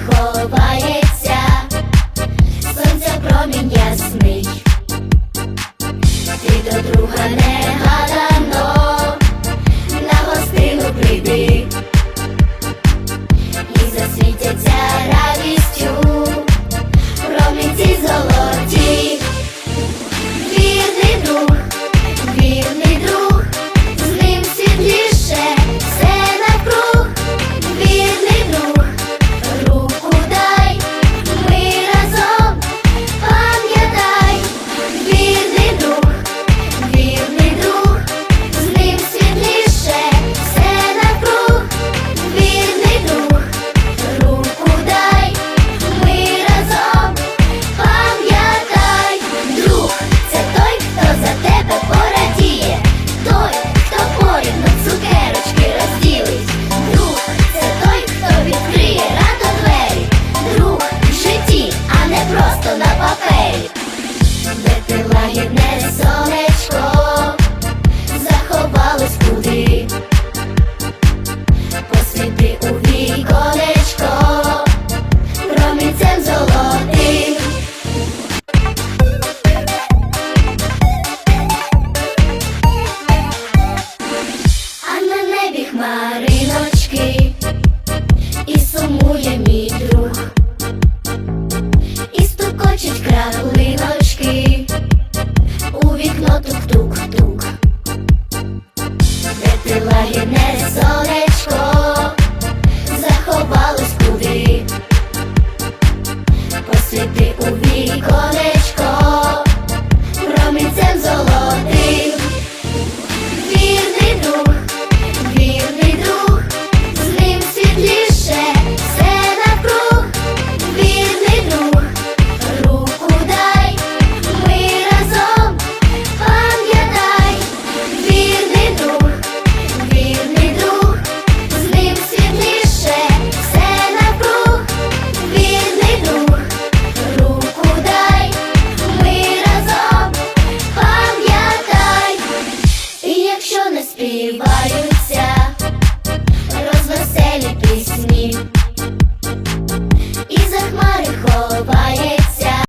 хмари посвіти у віконечко, Happy